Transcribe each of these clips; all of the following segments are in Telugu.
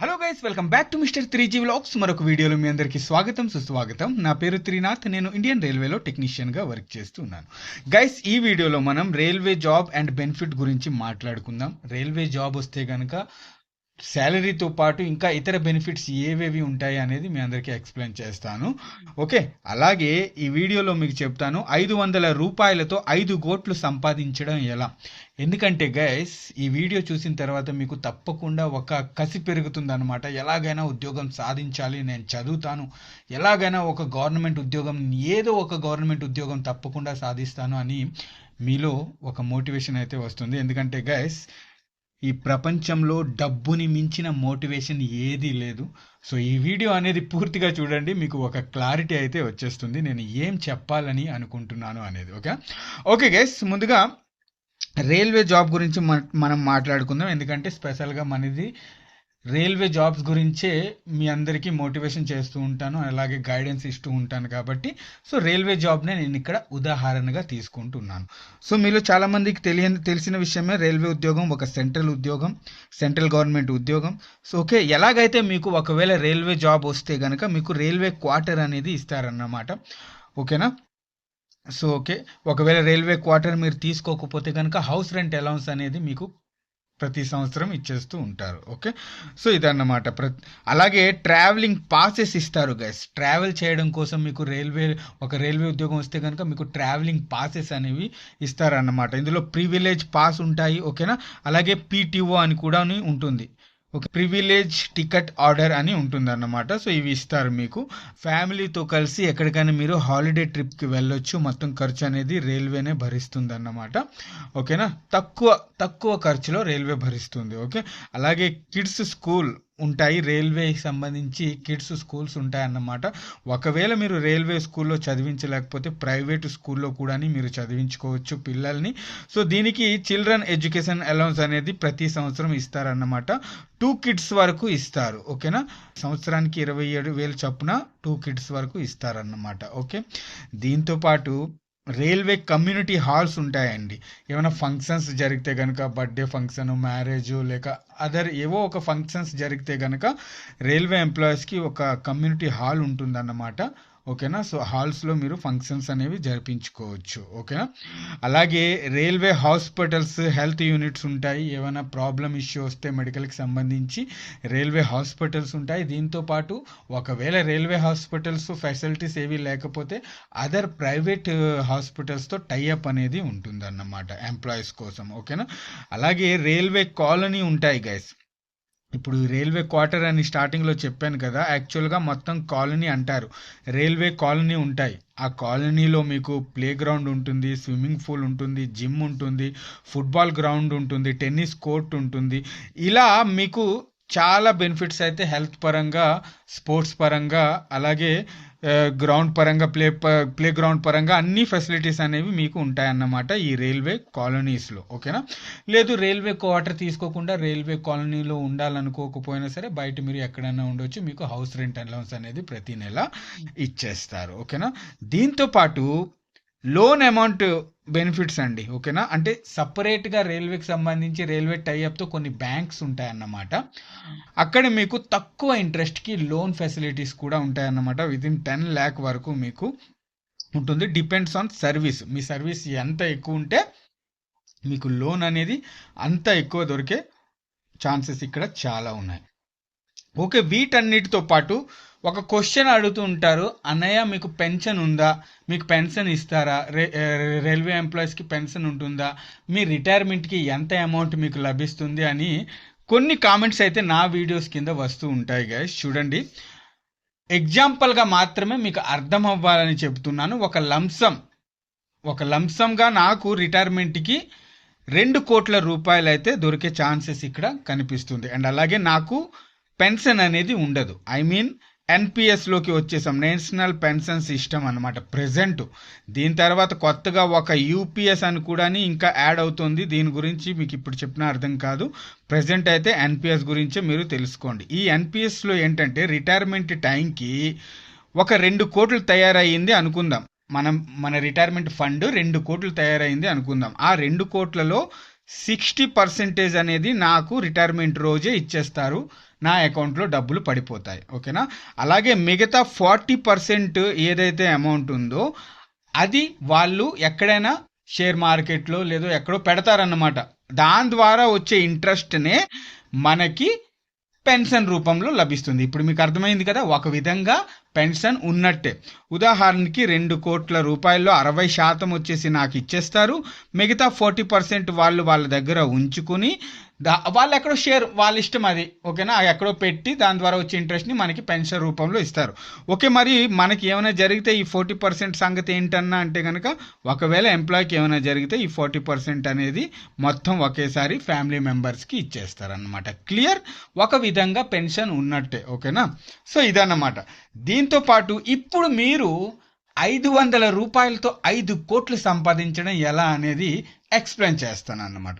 Hello guys welcome back to Mr three G vlogs మరొక వీడియోలో మీ అందరికీ స్వాగతం సుస్వాగతం. నా పేరు త్రినాథ్ నేను ఇండియన్ రైల్వేలో టెక్నీషియన్గా వర్క్ చేస్తున్నాను. గైస్ ఈ వీడియోలో మనం రైల్వే జాబ్ అండ్ బెనిఫిట్ గురించి మాట్లాడుకుందాం. రైల్వే జాబ్ వస్తే కనుక శాలరీతో పాటు ఇంకా ఇతర బెనిఫిట్స్ ఏవేవి ఉంటాయి అనేది మీ అందరికీ ఎక్స్ప్లెయిన్ చేస్తాను. ఓకే అలాగే ఈ వీడియోలో మీకు చెప్తాను. ఐదు వందల రూపాయలతో ఐదు కోట్లు సంపాదించడం ఎలా? ఎందుకంటే గైస్ ఈ వీడియో చూసిన తర్వాత మీకు తప్పకుండా ఒక కసి పెరుగుతుంది అనమాట ఎలాగైనా ఉద్యోగం సాధించాలి నేను చదువుతాను. ఎలాగైనా ఒక గవర్నమెంట్ ఉద్యోగం ఏదో ఒక గవర్నమెంట్ ఉద్యోగం తప్పకుండా సాధిస్తాను అని మీలో ఒక మోటివేషన్ అయితే వస్తుంది. ఎందుకంటే గైస్ ఈ ప్రపంచంలో డబ్బుని మించిన మోటివేషన్ ఏదీ లేదు. సో ఈ వీడియో అనేది పూర్తిగా చూడండి. మీకు ఒక క్లారిటీ అయితే వచ్చేస్తుంది. నేను ఏం చెప్పాలని అనుకుంటున్నాను అనేది ఓకే? ఓకే గైస్ ముందుగా రైల్వే జాబ్ గురించి మనం మాట్లాడుకుందాం. ఎందుకంటే స్పెషల్గా మనది రైల్వే జాబ్స్ గురించే మీ అందరికీ మోటివేషన్ చేస్తూ ఉంటాను అలాగే గైడెన్స్ ఇస్తూ ఉంటాను కాబట్టి. సో రైల్వే జాబ్నే నేను ఇక్కడ ఉదాహరణగా తీసుకుంటున్నాను. సో మీలో చాలామందికి తెలియని తెలిసిన విషయమే రైల్వే ఉద్యోగం ఒక సెంట్రల్ ఉద్యోగం సెంట్రల్ గవర్నమెంట్ ఉద్యోగం. సో ఓకే ఎలాగైతే మీకు ఒకవేళ రైల్వే జాబ్ వస్తే కనుక మీకు రైల్వే క్వార్టర్ అనేది ఇస్తారన్నమాట. ఓకేనా? సో ఓకే ఒకవేళ రైల్వే క్వార్టర్ మీరు తీసుకోకపోతే కనుక హౌస్ రెంట్ అలౌన్స్ అనేది మీకు ప్రతి సంవత్సరం ఇచ్చేస్తూ ఉంటారు. ఓకే? సో ఇదన్నమాట. ప్ర అలాగే ట్రావెలింగ్ పాసెస్ ఇస్తారు గైస్. ట్రావెల్ చేయడం కోసం మీకు రైల్వే ఒక రైల్వే ఉద్యోగం వస్తే కనుక మీకు ట్రావెలింగ్ పాసెస్ అనేవి ఇస్తారన్నమాట. ఇందులో ప్రివిలేజ్ పాస్ ఉంటాయి. ఓకేనా? అలాగే పీటీఓ అని కూడా ఉంటుంది. ఒక ప్రివిలేజ్ టికెట్ ఆర్డర్ అని ఉంటుంది అన్నమాట సో ఇవి ఇస్తారు మీకు. ఫ్యామిలీతో కలిసి ఎక్కడికైనా మీరు హాలిడే ట్రిప్కి వెళ్ళొచ్చు. మొత్తం ఖర్చు అనేది రైల్వేనే భరిస్తుంది అన్నమాట ఓకేనా తక్కువ తక్కువ ఖర్చులో రైల్వే భరిస్తుంది. ఓకే అలాగే కిడ్స్ స్కూల్ ఉంటాయి. రైల్వేకి సంబంధించి కిడ్స్ స్కూల్స్ ఉంటాయి అన్నమాట ఒకవేళ మీరు రైల్వే స్కూల్లో చదివించలేకపోతే ప్రైవేట్ స్కూల్లో కూడా మీరు చదివించుకోవచ్చు పిల్లల్ని. సో దీనికి చిల్డ్రన్ ఎడ్యుకేషన్ అలౌన్స్ అనేది ప్రతి సంవత్సరం ఇస్తారన్నమాట. టూ కిడ్స్ వరకు ఇస్తారు. ఓకేనా? సంవత్సరానికి ఇరవై ఏడు వేలు చొప్పున టూ కిడ్స్ వరకు ఇస్తారన్నమాట. ఓకే? దీంతో పాటు రైల్వే కమ్యూనిటీ హాల్స్ ఉంటాయండి. ఏమైనా ఫంక్షన్స్ జరిగితే కనుక బర్త్డే ఫంక్షన్ మ్యారేజ్ లేక అదర్ ఏవో ఒక ఫంక్షన్స్ జరిగితే కనుక రైల్వే ఎంప్లాయీస్కి ఒక కమ్యూనిటీ హాల్ ఉంటుందన్నమాట. ఓకేనా? సో హాల్స్లో మీరు ఫంక్షన్స్ అనేవి జరిపించుకోవచ్చు ఓకేనా? అలాగే రైల్వే హాస్పిటల్స్ హెల్త్ యూనిట్స్ ఉంటాయి. ఏమైనా ప్రాబ్లం ఇష్యూ వస్తే మెడికల్కి సంబంధించి రైల్వే హాస్పిటల్స్ ఉంటాయి. దీంతో పాటు ఒకవేళ రైల్వే హాస్పిటల్స్ ఫెసిలిటీస్ ఏవి లేకపోతే అదర్ ప్రైవేట్ హాస్పిటల్స్తో టైఅప్ అనేది ఉంటుందన్నమాట ఎంప్లాయీస్ కోసం ఓకేనా? అలాగే రైల్వే కాలనీ ఉంటాయి గైస్. ఇప్పుడు రైల్వే క్వార్టర్ అని స్టార్టింగ్లో చెప్పాను కదా యాక్చువల్గా మొత్తం కాలనీ అంటారు. రైల్వే కాలనీ ఉంటాయి. ఆ కాలనీలో మీకు ప్లే గ్రౌండ్ ఉంటుంది స్విమ్మింగ్ పూల్ ఉంటుంది జిమ్ ఉంటుంది ఫుట్బాల్ గ్రౌండ్ ఉంటుంది టెన్నిస్ కోర్ట్ ఉంటుంది. ఇలా మీకు చాలా బెనిఫిట్స్ అయితే హెల్త్ పరంగా స్పోర్ట్స్ పరంగా అలాగే గ్రౌండ్ పరంగా ప్లే ప్లే గ్రౌండ్ పరంగా అన్ని ఫెసిలిటీస్ అనేవి మీకు ఉంటాయన్నమాట ఈ రైల్వే కాలనీస్లో ఓకేనా లేదు రైల్వే క్వార్టర్ తీసుకోకుండా రైల్వే కాలనీలో ఉండాలనుకోకపోయినా సరే బయట మీరు ఎక్కడైనా ఉండొచ్చు మీకు హౌస్ రెంట్ అలౌన్స్ అనేది ప్రతి నెల ఇచ్చేస్తారు ఓకేనా దీంతో పాటు లోన్ అమౌంట్ బెనిఫిట్స్ అండి ఓకేనా? అంటే సపరేట్గా రైల్వేకి సంబంధించి రైల్వే టైఅప్తో కొన్ని బ్యాంక్స్ ఉంటాయన్నమాట. అక్కడ మీకు తక్కువ ఇంట్రెస్ట్కి లోన్ ఫెసిలిటీస్ కూడా ఉంటాయన్నమాట. విత్ టెన్ ల్యాక్ వరకు మీకు ఉంటుంది. Depends on service. Me service ఎంత ఎక్కువ ఉంటే మీకు లోన్ అనేది అంత ఎక్కువ దొరికే ఛాన్సెస్ ఇక్కడ చాలా ఉన్నాయి. ఓకే వీటన్నిటితో పాటు ఒక క్వశ్చన్ అడుగుతూ ఉంటారు అన్నయ్య మీకు పెన్షన్ ఉందా? మీకు పెన్షన్ ఇస్తారా? రే రైల్వే ఎంప్లాయీస్కి పెన్షన్ ఉంటుందా? మీ రిటైర్మెంట్కి ఎంత అమౌంట్ మీకు లభిస్తుంది? అని కొన్ని కామెంట్స్ అయితే నా వీడియోస్ కింద వస్తూ ఉంటాయి గైస్ చూడండి. ఎగ్జాంపుల్గా మాత్రమే మీకు అర్థం అవ్వాలని చెప్తున్నాను. ఒక లంసం ఒక లంసంగా నాకు రిటైర్మెంట్కి రెండు కోట్ల రూపాయలు అయితే దొరికే ఛాన్సెస్ ఇక్కడ కనిపిస్తుంది. అండ్ అలాగే నాకు పెన్షన్ అనేది ఉండదు. ఐ మీన్ ఎన్పిఎస్లోకి వచ్చేసాం. నేషనల్ పెన్షన్ సిస్టమ్ అనమాట ప్రజెంట్. దీని తర్వాత కొత్తగా ఒక యూపీఎస్ అని కూడా ఇంకా యాడ్ అవుతుంది. దీని గురించి మీకు ఇప్పుడు చెప్పిన అర్థం కాదు. ప్రజెంట్ అయితే ఎన్పిఎస్ గురించే మీరు తెలుసుకోండి. ఈ ఎన్పిఎస్లో ఏంటంటే రిటైర్మెంట్ టైంకి ఒక రెండు కోట్లు తయారయ్యింది అనుకుందాం. మనం మన రిటైర్మెంట్ ఫండ్ రెండు కోట్లు తయారైంది అనుకుందాం. ఆ రెండు కోట్లలో సిక్స్టీ పర్సెంటేజ్ అనేది నాకు రిటైర్మెంట్ రోజే ఇచ్చేస్తారు. నా అకౌంట్లో డబ్బులు పడిపోతాయి ఓకేనా? అలాగే మిగతా ఫార్టీ పర్సెంట్ ఏదైతే అమౌంట్ ఉందో అది వాళ్ళు ఎక్కడైనా షేర్ మార్కెట్లో లేదో ఎక్కడో పెడతారన్నమాట. దాని ద్వారా వచ్చే ఇంట్రెస్ట్నే మనకి పెన్షన్ రూపంలో లభిస్తుంది. ఇప్పుడు మీకు అర్థమైంది కదా ఒక విధంగా పెన్షన్ ఉన్నట్టే. ఉదాహరణకి రెండు కోట్ల రూపాయల్లో అరవై శాతం వచ్చేసి నాకు ఇచ్చేస్తారు. మిగతా ఫార్టీ పర్సెంట్ వాళ్ళు వాళ్ళ దగ్గర ఉంచుకుని దా వాళ్ళు ఎక్కడో షేర్ వాళ్ళ ఇష్టం అది ఓకేనా? ఎక్కడో పెట్టి దాని ద్వారా వచ్చే ఇంట్రెస్ట్ని మనకి పెన్షన్ రూపంలో ఇస్తారు. ఓకే మరి మనకి ఏమైనా జరిగితే ఈ ఫార్టీ పర్సెంట్ సంగతి ఏంటన్నా అంటే కనుక ఒకవేళ ఎంప్లాయీకి ఏమైనా జరిగితే ఈ ఫార్టీ పర్సెంట్ అనేది మొత్తం ఒకేసారి ఫ్యామిలీ మెంబర్స్కి ఇచ్చేస్తారనమాట క్లియర్? ఒక విధంగా పెన్షన్ ఉన్నట్టే ఓకేనా? సో ఇదన్నమాట. దీంతో పాటు ఇప్పుడు మీరు ఐదు వందల రూపాయలతో ఐదు కోట్లు సంపాదించడం ఎలా అనేది ఎక్స్ప్లెయిన్ చేస్తాను అన్నమాట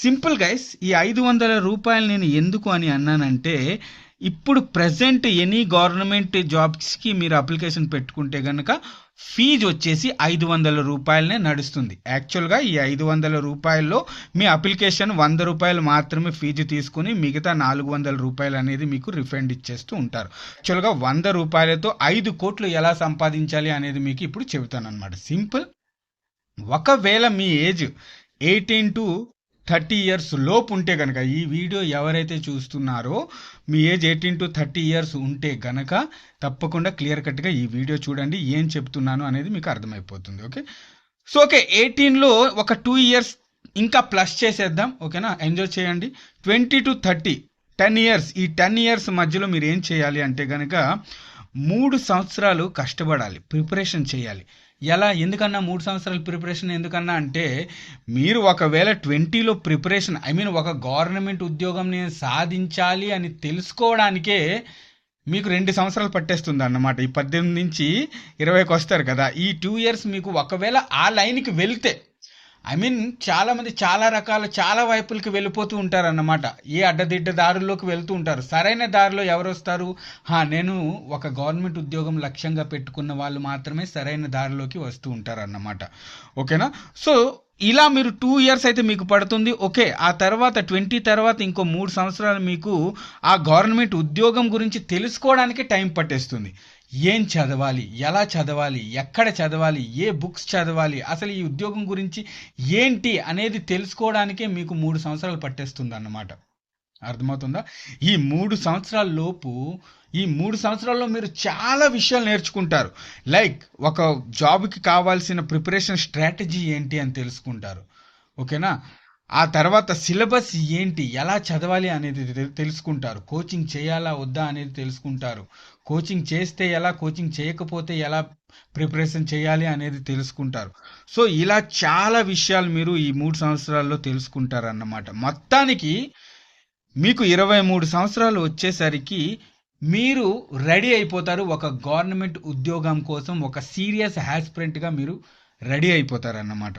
సింపుల్ గైస్ ఈ ఐదు వందల రూపాయలు నేను ఎందుకు అని అన్నానంటే ఇప్పుడు ప్రజెంట్ ఎనీ గవర్నమెంట్ జాబ్స్కి మీరు అప్లికేషన్ పెట్టుకుంటే కనుక ఫీజు వచ్చేసి ఐదు వందల రూపాయలనే నడుస్తుంది. యాక్చువల్గా ఈ ఐదు వందల రూపాయల్లో మీ అప్లికేషన్ వంద రూపాయలు మాత్రమే ఫీజు తీసుకుని మిగతా నాలుగు వందల రూపాయలు అనేది మీకు రిఫండ్ ఇచ్చేస్తూ ఉంటారు. యాక్చువల్గా వంద రూపాయలతో ఐదు కోట్లు ఎలా సంపాదించాలి అనేది మీకు ఇప్పుడు చెబుతాను అనమాట సింపుల్. ఒకవేళ మీ age eighteen to thirty years లోపు ఉంటే కనుక ఈ వీడియో ఎవరైతే చూస్తున్నారో మీ age eighteen to thirty years ఉంటే గనక తప్పకుండా క్లియర్ కట్గా ఈ వీడియో చూడండి ఏం చెప్తున్నాను అనేది మీకు అర్థమైపోతుంది ఓకే? సో ఓకే ఎయిటీన్లో ఒక టూ ఇయర్స్ ఇంకా ప్లస్ చేసేద్దాం ఓకేనా? ఎంజాయ్ చేయండి. Twenty to thirty ten years ఈ టెన్ ఇయర్స్ మధ్యలో మీరు ఏం చేయాలి అంటే కనుక మూడు సంవత్సరాలు కష్టపడాలి ప్రిపరేషన్ చేయాలి. ఎలా? ఎందుకన్నా మూడు సంవత్సరాల ప్రిపరేషన్ ఎందుకన్నా అంటే మీరు ఒకవేళ ట్వంటీలో ప్రిపరేషన్ ఐ మీన్ ఒక గవర్నమెంట్ ఉద్యోగం నేను సాధించాలి అని తెలుసుకోవడానికే మీకు రెండు సంవత్సరాలు పట్టేస్తుంది అన్నమాట ఈ పద్దెనిమిది నుంచి ఇరవైకి వస్తారు కదా. ఈ టూ ఇయర్స్ మీకు ఒకవేళ ఆ లైన్కి వెళ్తే ఐ మీన్ చాలామంది చాలా రకాల చాలా వైపులకి వెళ్ళిపోతూ ఉంటారు అన్నమాట ఏ అడ్డదిడ్డ దారుల్లోకి వెళ్తూ ఉంటారు. సరైన దారిలో ఎవరు వస్తారు? హా నేను ఒక గవర్నమెంట్ ఉద్యోగం లక్ష్యంగా పెట్టుకున్న వాళ్ళు మాత్రమే సరైన దారిలోకి వస్తూ ఉంటారు అన్నమాట ఓకేనా? సో ఇలా మీరు టూ ఇయర్స్ అయితే మీకు పడుతుంది. ఓకే ఆ తర్వాత ట్వంటీ తర్వాత ఇంకో మూడు సంవత్సరాలు మీకు ఆ గవర్నమెంట్ ఉద్యోగం గురించి తెలుసుకోవడానికి టైం పట్టేస్తుంది. ఏం చదవాలి? ఎలా చదవాలి? ఎక్కడ చదవాలి? ఏ బుక్స్ చదవాలి? అసలు ఈ ఉద్యోగం గురించి ఏంటి అనేది తెలుసుకోవడానికే మీకు మూడు సంవత్సరాలు పట్టేస్తుంది అన్నమాట అర్థమవుతుందా? ఈ మూడు సంవత్సరాల లోపు ఈ మూడు సంవత్సరాల్లో మీరు చాలా విషయాలు నేర్చుకుంటారు. లైక్ ఒక జాబ్కి కావాల్సిన ప్రిపరేషన్ స్ట్రాటజీ ఏంటి అని తెలుసుకుంటారు. ఓకేనా? ఆ తర్వాత సిలబస్ ఏంటి ఎలా చదవాలి అనేది తెలుసుకుంటారు. కోచింగ్ చేయాలా వద్దా అనేది తెలుసుకుంటారు. కోచింగ్ చేస్తే ఎలా కోచింగ్ చేయకపోతే ఎలా ప్రిపరేషన్ చేయాలి అనేది తెలుసుకుంటారు. సో ఇలా చాలా విషయాలు మీరు ఈ మూడు సంవత్సరాల్లో తెలుసుకుంటారు అన్నమాట మొత్తానికి మీకు ఇరవై మూడు సంవత్సరాలు వచ్చేసరికి మీరు రెడీ అయిపోతారు ఒక గవర్నమెంట్ ఉద్యోగం కోసం ఒక సీరియస్ హ్యాస్పిరెంట్గా మీరు రెడీ అయిపోతారు అన్నమాట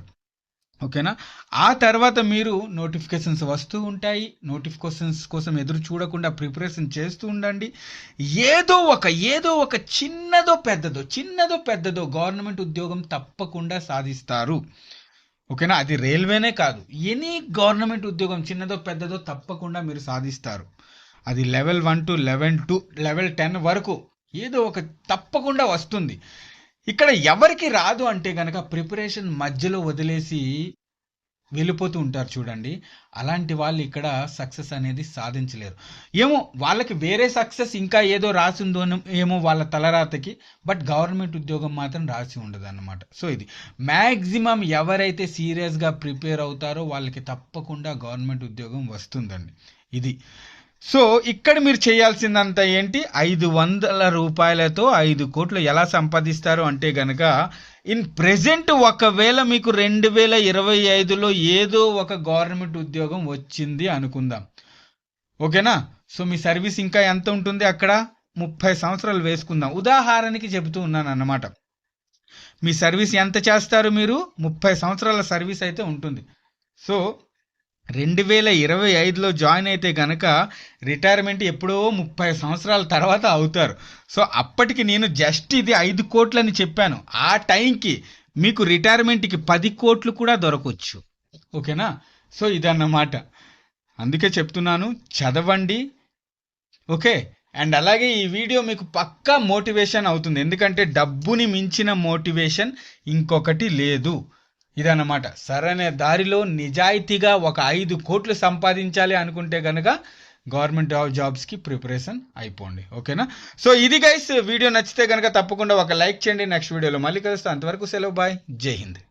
ఓకేనా? ఆ తర్వాత మీరు నోటిఫికేషన్స్ వస్తూ ఉంటాయి. నోటిఫికేషన్స్ కోసం ఎదురు చూడకుండా ప్రిపరేషన్ చేస్తూ ఉండండి. ఏదో ఒక ఏదో ఒక చిన్నదో పెద్దదో చిన్నదో పెద్దదో గవర్నమెంట్ ఉద్యోగం తప్పకుండా సాధిస్తారు. ఓకేనా? అది రైల్వేనే కాదు. ఎనీ గవర్నమెంట్ ఉద్యోగం చిన్నదో పెద్దదో తప్పకుండా మీరు సాధిస్తారు. అది level one to level two level ten వరకు ఏదో ఒక తప్పకుండా వస్తుంది. ఇక్కడ ఎవరికి రాదు అంటే కనుక ప్రిపరేషన్ మధ్యలో వదిలేసి వెళ్ళిపోతూ ఉంటారు చూడండి. అలాంటి వాళ్ళు ఇక్కడ సక్సెస్ అనేది సాధించలేరు. ఏమో వాళ్ళకి వేరే సక్సెస్ ఇంకా ఏదో రాసిందో ఏమో వాళ్ళ తలరాతకి బట్ గవర్నమెంట్ ఉద్యోగం మాత్రం రాసి ఉండదు అనమాట సో ఇది. మ్యాక్సిమం ఎవరైతే సీరియస్గా ప్రిపేర్ అవుతారో వాళ్ళకి తప్పకుండా గవర్నమెంట్ ఉద్యోగం వస్తుందండి. ఇది. సో ఇక్కడ మీరు చేయాల్సిందంతా ఏంటి? ఐదు వందల రూపాయలతో ఐదు కోట్లు ఎలా సంపాదిస్తారు అంటే గనక ఇన్ ప్రెజెంట్ ఒకవేళ మీకు రెండు వేల ఇరవై ఐదులో ఏదో ఒక గవర్నమెంట్ ఉద్యోగం వచ్చింది అనుకుందాం. ఓకేనా? సో మీ సర్వీస్ ఇంకా ఎంత ఉంటుంది అక్కడ? ముప్పై సంవత్సరాలు వేసుకుందాం. ఉదాహరణకి చెబుతూ ఉన్నాను అన్నమాట. మీ సర్వీస్ ఎంత చేస్తారు మీరు? ముప్పై సంవత్సరాల సర్వీస్ అయితే ఉంటుంది. సో రెండు వేల ఇరవై ఐదులో జాయిన్ అయితే కనుక రిటైర్మెంట్ ఎప్పుడో ముప్పై సంవత్సరాల తర్వాత అవుతారు. సో అప్పటికి నేను జస్ట్ ఇది ఐదు కోట్లని చెప్పాను. ఆ టైంకి మీకు రిటైర్మెంట్కి పది కోట్లు కూడా దొరకవచ్చు ఓకేనా? సో ఇదన్నమాట. అందుకే చెప్తున్నాను చదవండి. ఓకే? అండ్ అలాగే ఈ వీడియో మీకు పక్కా మోటివేషన్ అవుతుంది. ఎందుకంటే డబ్బుని మించిన మోటివేషన్ ఇంకొకటి లేదు. ఇదన్నమాట. సరైన దారిలో నిజాయితీగా ఒక ఐదు కోట్లు సంపాదించాలి అనుకుంటే కనుక గవర్నమెంట్ జాబ్స్కి ప్రిపరేషన్ అయిపోండి. ఓకేనా? సో ఇది గైస్. వీడియో నచ్చితే కనుక తప్పకుండా ఒక లైక్ చేయండి. నెక్స్ట్ వీడియోలో మళ్ళీ కలుస్తాను అంతవరకు సెలవు. బాయ్. జై హింద్.